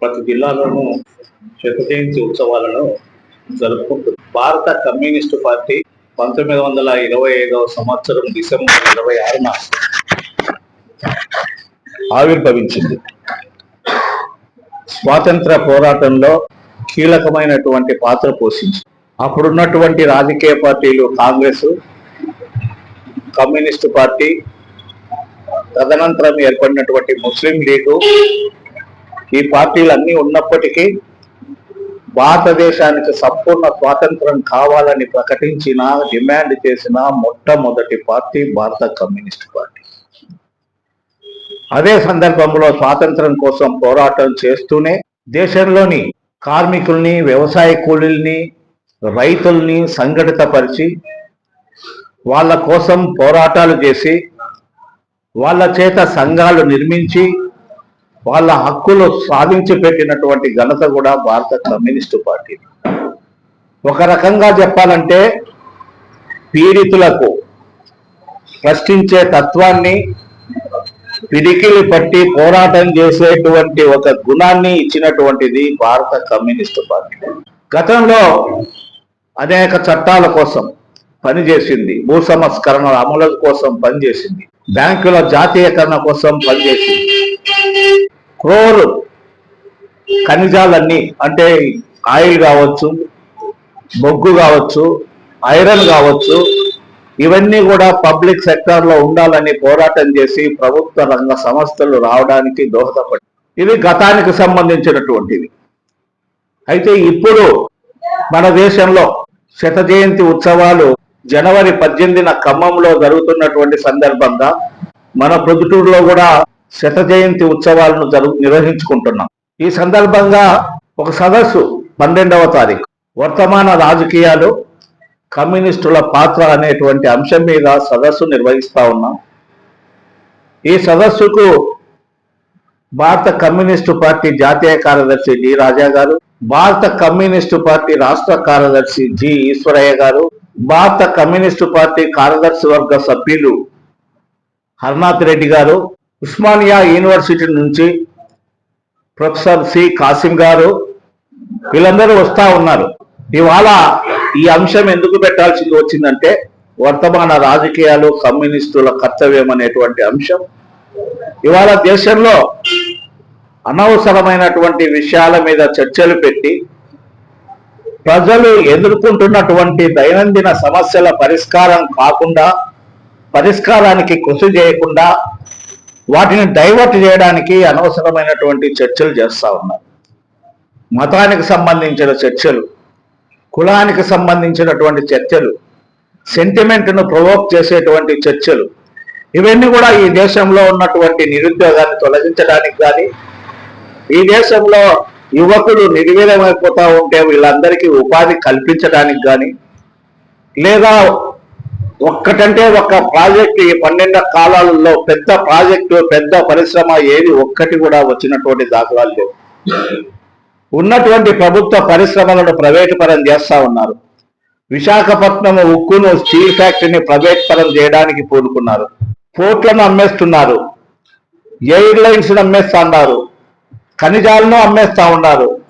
ప్రతి జిల్లాలోనూ శత జయంతి ఉత్సవాలను జరుపుకుంటుంది. భారత కమ్యూనిస్టు పార్టీ పంతొమ్మిది వందల ఇరవై ఐదవ సంవత్సరం డిసెంబర్ ఇరవై ఆరున ఆవిర్భవించింది. స్వాతంత్ర పోరాటంలో కీలకమైనటువంటి పాత్ర పోషించింది. అప్పుడున్నటువంటి రాజకీయ పార్టీలు కాంగ్రెస్ కమ్యూనిస్టు పార్టీ తదనంతరం ఏర్పడినటువంటి ముస్లిం లీగు ఈ పార్టీలు అన్నీ ఉన్నప్పటికీ భారతదేశానికి సంపూర్ణ స్వాతంత్రం కావాలని ప్రకటించిన డిమాండ్ చేసిన మొట్టమొదటి పార్టీ భారత కమ్యూనిస్ట్ పార్టీ. అదే సందర్భంలో స్వాతంత్రం కోసం పోరాటం చేస్తూనే దేశంలోని కార్మికుల్ని వ్యవసాయ కూలీల్ని రైతుల్ని సంఘటితపరిచి వాళ్ళ కోసం పోరాటాలు చేసి వాళ్ళ చేత సంఘాలు నిర్మించి వాళ్ళ హక్కులు సాధించి పెట్టినటువంటి ఘనత కూడా భారత కమ్యూనిస్టు పార్టీ. ఒక రకంగా చెప్పాలంటే పీడితులకు ప్రశ్నించే తత్వాన్ని పిడికిలి పట్టి పోరాటం చేసేటువంటి ఒక గుణాన్ని ఇచ్చినటువంటిది భారత కమ్యూనిస్టు పార్టీ. గతంలో అనేక చట్టాల కోసం పనిచేసింది. భూ సంస్కరణల అమలు కోసం పనిచేసింది. బ్యాంకుల జాతీయకరణ కోసం పనిచేసింది. క్రోర్ ఖనిజాలన్నీ అంటే ఆయిల్ కావచ్చు బొగ్గు కావచ్చు ఐరన్ కావచ్చు ఇవన్నీ కూడా పబ్లిక్ సెక్టార్లో ఉండాలని పోరాటం చేసి ప్రభుత్వ రంగ సంస్థలు రావడానికి దోహదపడి ఇది గతానికి సంబంధించినటువంటిది. అయితే ఇప్పుడు మన దేశంలో శత జయంతి ఉత్సవాలు జనవరి పద్దెనిమిదిన ఖమ్మంలో జరుగుతున్నటువంటి సందర్భంగా మన ప్రొద్దుటూరులో కూడా శత జయంతి ఉత్సవాలను జరుగు నిర్వహించుకుంటున్నాం. ఈ సందర్భంగా ఒక సదస్సు పన్నెండవ తారీఖు. వర్తమాన రాజకీయాలు కమ్యూనిస్టుల పాత్ర అనేటువంటి అంశం మీద సదస్సు నిర్వహిస్తా ఉన్నాం. ఈ సదస్సుకు భారత కమ్యూనిస్టు పార్టీ జాతీయ కార్యదర్శి డి రాజా గారు భారత కమ్యూనిస్టు పార్టీ రాష్ట్ర కార్యదర్శి జి ఈశ్వరయ్య గారు భారత కమ్యూనిస్టు పార్టీ కార్యదర్శి వర్గ సభ్యులు హర్నాథ్ రెడ్డి గారు ఉస్మానియా యూనివర్సిటీ నుంచి ప్రొఫెసర్ సి కాసిం గారు వీళ్ళందరూ వస్తూ ఉన్నారు. ఇవాళ ఈ అంశం ఎందుకు పెట్టాల్సింది వచ్చిందంటే వర్తమాన రాజకీయాలు కమ్యూనిస్టుల కర్తవ్యం అనేటువంటి అంశం. ఇవాళ దేశంలో అనవసరమైనటువంటి విషయాల మీద చర్చలు పెట్టి ప్రజలు ఎదుర్కొంటున్నటువంటి దైనందిన సమస్యల పరిష్కారం కాకుండా పరిష్కారానికి కృషి చేయకుండా వాటిని డైవర్ట్ చేయడానికి అనవసరమైనటువంటి చర్చలు చేస్తూ ఉన్నారు. మతానికి సంబంధించిన చర్చలు కులానికి సంబంధించినటువంటి చర్చలు సెంటిమెంట్ను ప్రొవోక్ చేసేటువంటి చర్చలు ఇవన్నీ కూడా ఈ దేశంలో ఉన్నటువంటి నిరుద్యోగాన్ని తొలగించడానికి కానీ ఈ దేశంలో యువకులు నిర్వీర్యమైపోతూ ఉంటే వీళ్ళందరికీ ఉపాధి కల్పించడానికి కానీ లేదా ఒక్కటంటే ఒక్క ప్రాజెక్ట్ ఈ పన్నెండు కాలాలలో పెద్ద ప్రాజెక్టు పెద్ద పరిశ్రమ ఏది ఒక్కటి కూడా వచ్చినటువంటి దాఖలాలు లేవు. ఉన్నటువంటి ప్రభుత్వ పరిశ్రమలను ప్రైవేటు పరం చేస్తా ఉన్నారు. విశాఖపట్నం ఉక్కును స్టీల్ ఫ్యాక్టరీని ప్రైవేట్ పరం చేయడానికి పూనుకున్నారు. పోర్ట్లను అమ్మేస్తున్నారు. ఎయిర్లైన్స్ అమ్మేస్తా ఉన్నారు. ఖనిజాలను అమ్మేస్తా ఉన్నారు.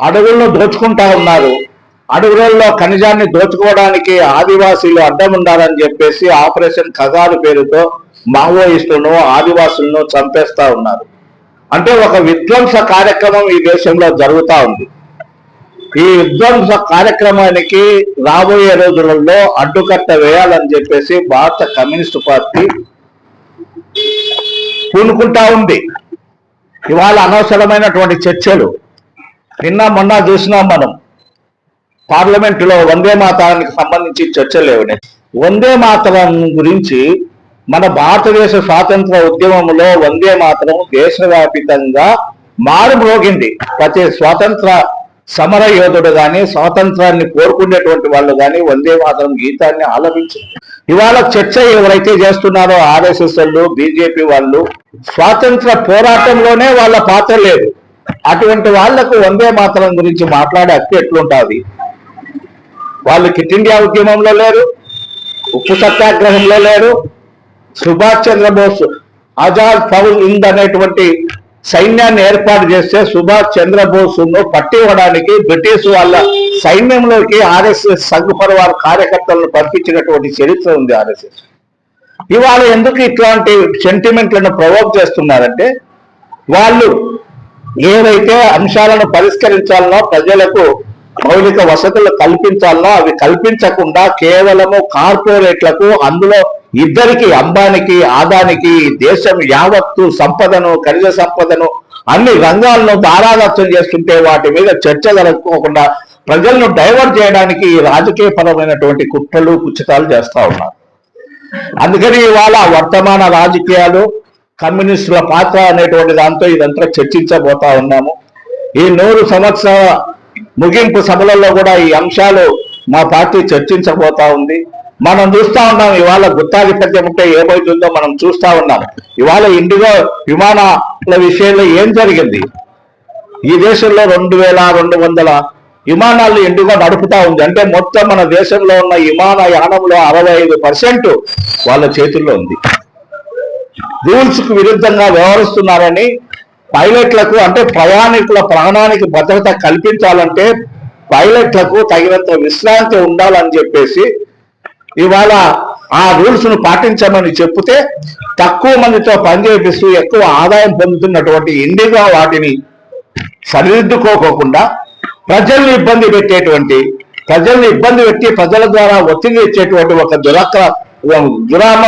అడవులను దోచుకుంటా ఉన్నారు. అడవులలో ఖనిజాన్ని దోచుకోవడానికి ఆదివాసీలు అడ్డం ఉండాలని చెప్పేసి ఆపరేషన్ ఖగారు పేరుతో మావోయిస్టులను ఆదివాసులను చంపేస్తా ఉన్నారు. అంటే ఒక విధ్వంస కార్యక్రమం ఈ దేశంలో జరుగుతూ ఉంది. ఈ విధ్వంస కార్యక్రమానికి రాబోయే రోజులలో అడ్డుకట్ట వేయాలని చెప్పేసి భారత కమ్యూనిస్టు పార్టీ పూనుకుంటా ఉంది. ఇవాళ అనవసరమైనటువంటి చర్చలు. నిన్న మొన్న చూసినాం మనం. పార్లమెంటులో వందే మాతరానికి సంబంధించి చర్చలు వందే మాతరం గురించి మన భారతదేశ స్వాతంత్ర ఉద్యమంలో వందే మాతరం దేశవ్యాపితంగా మారుమ్రోగింది. ప్రతి స్వాతంత్ర సమర యోధుడు కానీ స్వాతంత్రాన్ని కోరుకునేటువంటి వాళ్ళు కానీ వందే మాతరం గీతాన్ని ఆలపించి ఇవాళ చర్చ ఎవరైతే చేస్తున్నారో ఆర్ఎస్ఎస్ వాళ్ళు బీజేపీ వాళ్ళు స్వాతంత్ర పోరాటంలోనే వాళ్ళ పాత్ర లేదు. అటువంటి వాళ్ళకు వందే మాతరం గురించి మాట్లాడే హక్కు ఎట్లుంటుంది? వాళ్ళు కిట్ ఇండియా ఉద్యమంలో లేరు ఉప్పు సత్యాగ్రహంలో లేరు. సుభాష్ చంద్రబోస్ ఆజాద్ ఫౌల్ హింద్ అనేటువంటి సైన్యాన్ని ఏర్పాటు చేస్తే సుభాష్ చంద్రబోస్ను పట్టివ్వడానికి బ్రిటిష్ వాళ్ళ సైన్యంలోకి ఆర్ఎస్ఎస్ సంఘ పరివార కార్యకర్తలను పంపించినటువంటి చరిత్ర ఉంది ఆర్ఎస్ఎస్. ఇవాళ ఎందుకు ఇట్లాంటి సెంటిమెంట్లను ప్రొవోక్ చేస్తున్నారంటే వాళ్ళు ఏవైతే అంశాలను పరిష్కరించాలనో ప్రజలకు మౌలిక వసతులు కల్పించాలా? అవి కల్పించకుండా కేవలము కార్పొరేట్లకు అందులో ఇద్దరికి అంబానికి ఆదానికి దేశం యావత్తు సంపదను ఖనిజ సంపదను అన్ని రంగాలను తారాదత్తం చేస్తుంటే వాటి మీద చర్చ జరగకోకుండా ప్రజలను డైవర్ట్ చేయడానికి రాజకీయపరమైనటువంటి రాజకీయ పరమైనటువంటి కుట్రలు కుచితాలు చేస్తా ఉన్నారు. అందుకని ఇవాళ వర్తమాన రాజకీయాలు కమ్యూనిస్టుల పాత్ర అనేటువంటి దాంతో ఇదంతా చర్చించబోతా ఉన్నాము. ఈ నూరు సంవత్సరాల ముగింపు సభలలో కూడా ఈ అంశాలు మా పార్టీ చర్చించబోతా ఉంది. మనం చూస్తా ఉన్నాం ఇవాళ గుత్తాధిపత్యం ఉంటే ఏమవుతుందో మనం చూస్తా ఉన్నాం. ఇవాళ ఇండిగో విమానాల విషయంలో ఏం జరిగింది? ఈ దేశంలో రెండు వేల రెండు వందల విమానాలు ఇండిగో నడుపుతా ఉంది. అంటే మొత్తం మన దేశంలో ఉన్న విమాన యానంలో అరవై ఐదు పర్సెంట్ వాళ్ళ చేతుల్లో ఉంది. రూల్స్కు విరుద్ధంగా వ్యవహరిస్తున్నారని పైలట్లకు అంటే ప్రయాణికుల ప్రాణానికి భద్రత కల్పించాలంటే పైలట్లకు తగినంత విశ్రాంతి ఉండాలని చెప్పేసి ఇవాళ ఆ రూల్స్ను పాటించమని చెప్తే తక్కువ మందితో పనిచేపిస్తూ ఎక్కువ ఆదాయం పొందుతున్నటువంటి ఇండిగా వాటిని సరిదిద్దుకోకుండా ప్రజల్ని ఇబ్బంది పెట్టేటువంటి ప్రజల్ని ఇబ్బంది పెట్టి ప్రజల ద్వారా ఒత్తిడి ఇచ్చేటువంటి ఒక దురాక దురామ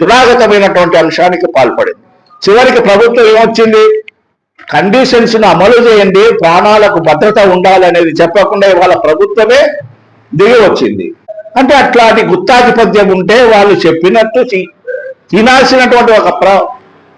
దురాగతమైనటువంటి అంశానికి పాల్పడింది. చివరికి ప్రభుత్వం ఏమొచ్చింది? కండిషన్స్ను అమలు చేయండి ప్రాణాలకు భద్రత ఉండాలనేది చెప్పకుండా ఇవాళ ప్రభుత్వమే దిగి వచ్చింది. అంటే అట్లాంటి గుత్తాధిపత్యం ఉంటే వాళ్ళు చెప్పినట్టు తినాల్సినటువంటి ఒక ప్ర-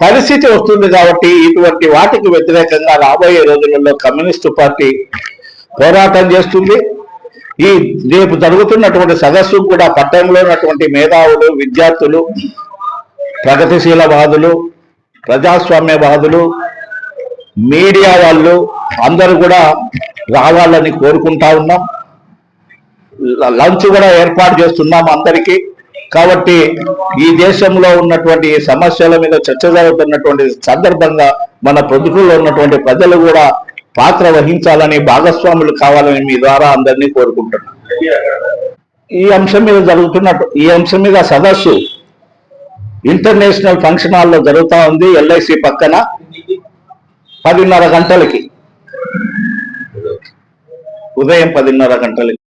పరిస్థితి వస్తుంది కాబట్టి ఇటువంటి వాటికి వ్యతిరేకంగా రాబోయే రోజులలో కమ్యూనిస్టు పార్టీ పోరాటం చేస్తుంది. ఈ రేపు జరుగుతున్నటువంటి సదస్సు కూడా పట్టణంలో ఉన్నటువంటి మేధావులు విద్యార్థులు ప్రగతిశీలవాదులు ప్రజాస్వామ్యవాదులు మీడియా వాళ్ళు అందరూ కూడా రావాలని కోరుకుంటా ఉన్నాం. లంచ్ కూడా ఏర్పాటు చేస్తున్నాం అందరికీ. కాబట్టి ఈ దేశంలో ఉన్నటువంటి సమస్యల మీద చర్చ జరుగుతున్నటువంటి సందర్భంగా మన పొదుపులో ఉన్నటువంటి ప్రజలు కూడా పాత్ర వహించాలని భాగస్వాములు కావాలని మీ ద్వారా అందరినీ కోరుకుంటున్నాం. ఈ అంశం మీద జరుగుతున్నట్టు ఈ అంశం మీద సదస్సు ఇంటర్నేషనల్ ఫంక్షన్ హాల్లో జరుగుతూ ఉంది ఎల్ఐసి పక్కన. పదిన్నర గంటలకి. ఉదయం పదిన్నర గంటలకి.